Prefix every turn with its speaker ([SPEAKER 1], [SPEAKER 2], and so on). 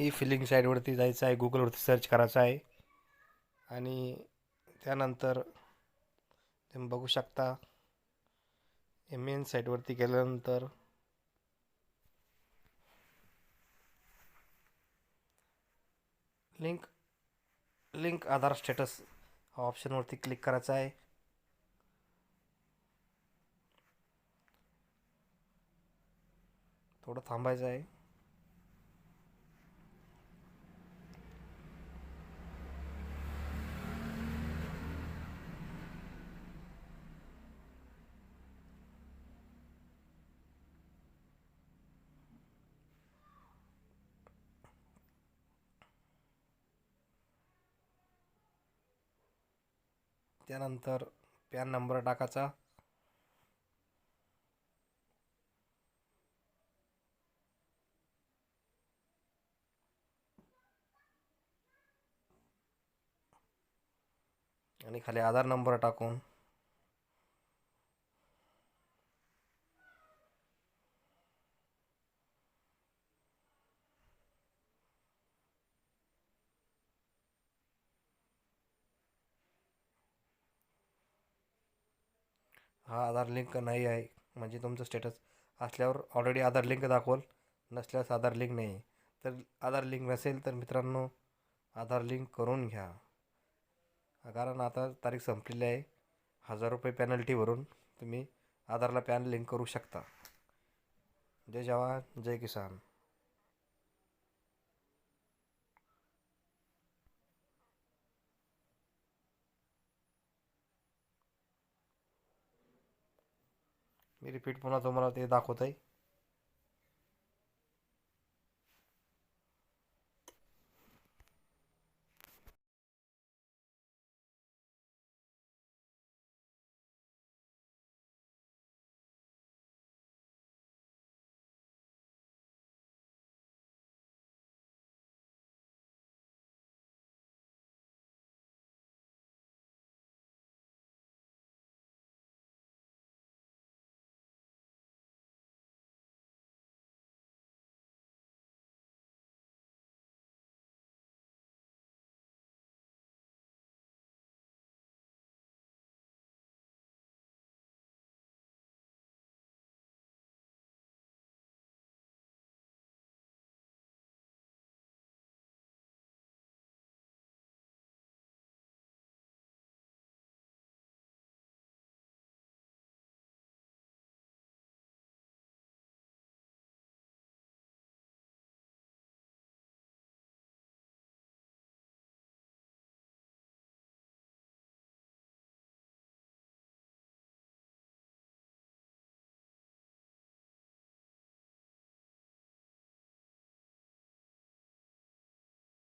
[SPEAKER 1] E feeling साईटवरती जायचं आहे गुगलवरती सर्च करायचं आहे. आणि त्यानंतर तुम्ही बघू शकता हे मेन साईटवरती गेल्यानंतर लिंक लिंक आधार स्टेटस हा ऑप्शनवरती क्लिक करायचा आहे. थोडं थांबायचं आहे. त्यानंतर पॅन नंबर टाकायचा. आणि खाली आधार नंबर टाकून हा आधार लिंक नाही आहे. म्हणजे तुमचं स्टेटस असल्यावर ऑलरेडी आधार लिंक दाखवल नसल्यास आधार लिंक नाही. आहे तर आधार लिंक नसेल तर मित्रांनो आधार लिंक करून घ्या. कारण आता तारीख संपलेली आहे. हजार रुपये पॅनल्टी भरून तुम्ही आधारला पॅन लिंक करू शकता. जय जवान जय किसान. रिपीट पुन्हा तुम्हाला ते दाखवत आहे